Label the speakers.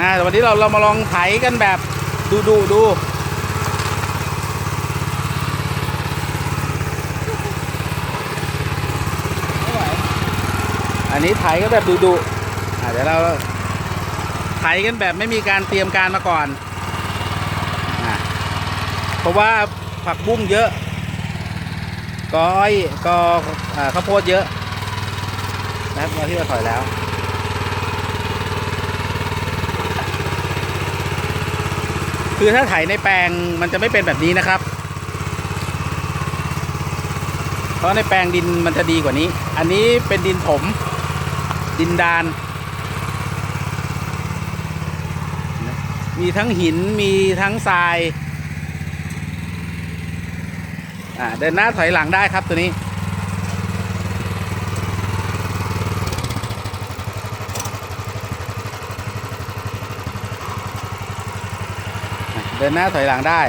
Speaker 1: อ่าแต่วันนี้เราเรามาลองไถกันแบบดูดูดูอันนี้ไถกันแบบดูดูอ่าเดี๋ยวเราไถกันแบบไม่มีการเตรียมการมาก่อนอ่าเพราะว่าผักบุ้งเยอะก้อยกออ่าข้าวโพดเยอะนะครับเราที่เราถอยแล้ว คือถ้าไถในแปลงมันจะไม่เป็นแบบนี้นะครับ เพราะในแปลงดินมันจะดีกว่านี้ อันนี้เป็นดินถม ดินดาน มีทั้งหินมีทั้งทราย อ่าเดินหน้าถอยหลังได้ครับตัวนี้ เดินหน้าถอยหลังได้